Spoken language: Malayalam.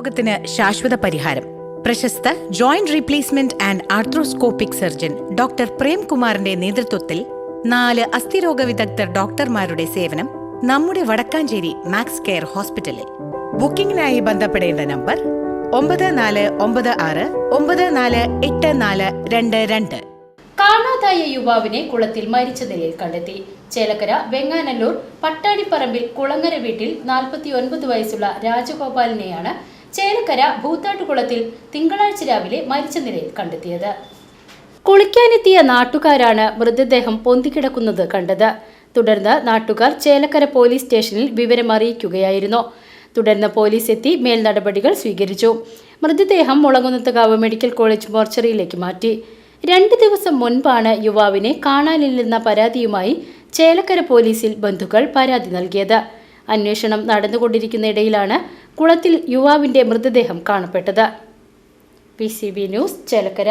രോഗത്തിന് ശാശ്വത പരിഹാരം. പ്രശസ്ത joint replacement and arthroscopic surgeon doctor പ്രേംകുമാറിന്റെ നേതൃത്വത്തിൽ നാല് അസ്ഥിരോഗ വിദഗ്ധർ ഡോക്ടർമാരുടെ സേവനം നമ്മുടെ വടക്കാഞ്ചേരി മാക്സ് കെയർ ഹോസ്പിറ്റലിൽ. ബുക്കിംഗിനായി ബന്ധപ്പെടേണ്ട നമ്പർ ഒമ്പത് നാല് ഒമ്പത് ആറ് ഒമ്പത് നാല് എട്ട് നാല് രണ്ട് രണ്ട്. കാണാതായ യുവാവിനെ കുളത്തിൽ മരിച്ച നിലയിൽ കണ്ടെത്തി. ചേലക്കര വെങ്ങാനല്ലൂർ പട്ടാടിപ്പറമ്പിൽ കുളങ്ങര വീട്ടിൽ നാൽപ്പത്തി ഒൻപത് വയസ്സുള്ള രാജഗോപാലിനെയാണ് ചേലക്കര ഭൂത്താട്ടുകുളത്തിൽ തിങ്കളാഴ്ച രാവിലെ മരിച്ച നിലയിൽ കണ്ടെത്തിയത്. കുളിക്കാനെത്തിയ നാട്ടുകാരാണ് മൃതദേഹം പൊന്തിക്കിടക്കുന്നത് കണ്ടത്. തുടർന്ന് നാട്ടുകാർ ചേലക്കര പോലീസ് സ്റ്റേഷനിൽ വിവരം അറിയിക്കുകയായിരുന്നു തുടർന്ന് പോലീസ് എത്തി മേൽ നടപടികൾ സ്വീകരിച്ചു. മൃതദേഹം മുളങ്ങുന്നത്തുകാവ് മെഡിക്കൽ കോളേജ് മോർച്ചറിയിലേക്ക് മാറ്റി. രണ്ട് ദിവസം മുൻപാണ് യുവാവിനെ കാണാനില്ലെന്ന പരാതിയുമായി ചേലക്കര പോലീസിൽ ബന്ധുക്കൾ പരാതി നൽകിയത്. അന്വേഷണം നടന്നുകൊണ്ടിരിക്കുന്നതിടയിലാണ് കുളത്തിൽ യുവാവിന്റെ മൃതദേഹം കാണപ്പെട്ടത്. P C B news Chelakkara.